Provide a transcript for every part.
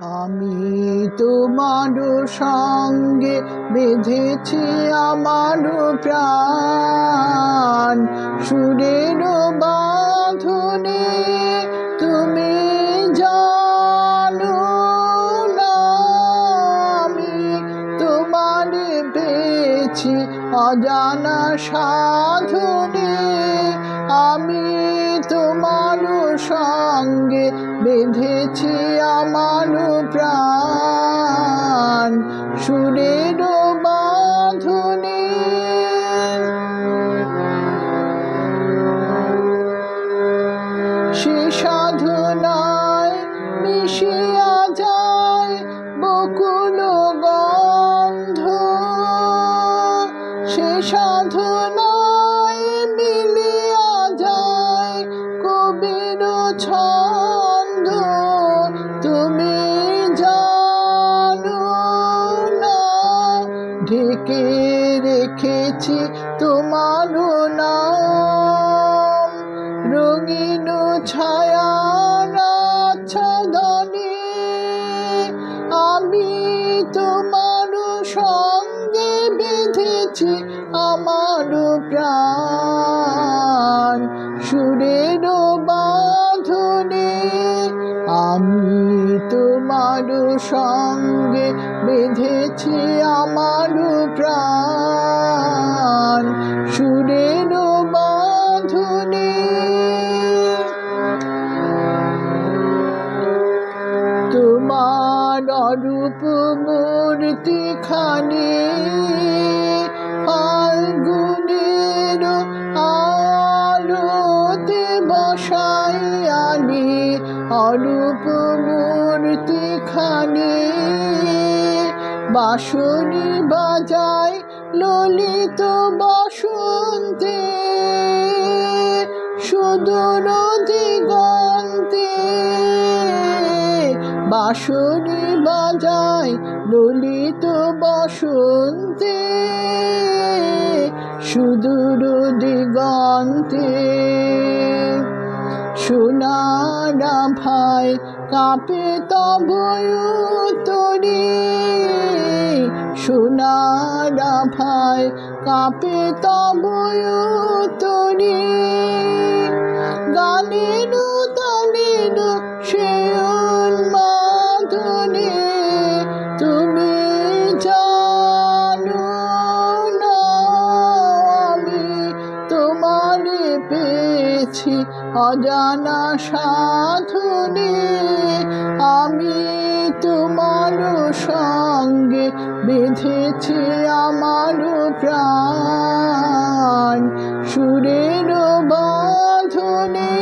আমি তোমার সঙ্গে বেঁধেছি আমার প্রাণ। সুরের বাঁধনে তুমি জানো আমি তোমার পেয়েছি অজানা সাধনে। আমি সঙ্গে বেঁধেছি আমার প্রাণ। সুরের বাঁধনে। সে সাধনায় মিশিয়া যায় বকুল গন্ধ। সে সাধনায় ঢেকে রেখেছি তোমার নাম। রঙিন ছায়া আচ্ছাদনে আমি তোমার সঙ্গে বেঁধেছি আমার প্রাণ। সুরের বাঁধনে আমি তোমার সঙ্গে বেঁধেছি আমার প্রাণ সুরের বাঁধনে। তোমার অরূপ মূর্তি খানি ফাল্গুনের আলোতে বসাই আনি অরূপ মূর্তি খানি বাঁশরি বাজায় ললিত বসন্তে সুদূর দিগন্তে বাঁশরি বাজায় ললিত বসন্তে সুদূর দিগন্তে সোনারা ভাই কাপে তব তরি সোনারা ভাই কাঁপে তব তরি গানের তালের সে উন্মাদনে। তুমি জানো না আমি তোমার পেয়েছি অজানা সাধনে। আমি তোমার সঙ্গে বেঁধেছি আমার প্রাণ। সুরের বাঁধনে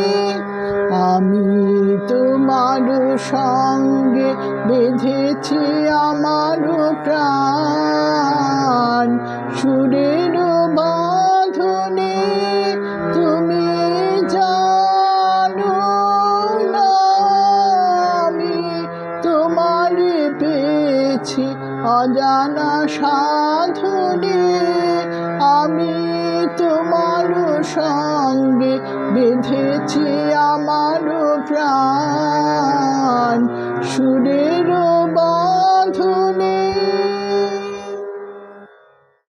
আমি তোমার সঙ্গে বেঁধেছি আমার প্রাণ। সুরের অজানা সাধনে আমি তোমার সঙ্গে বেঁধেছি আমার প্রাণ।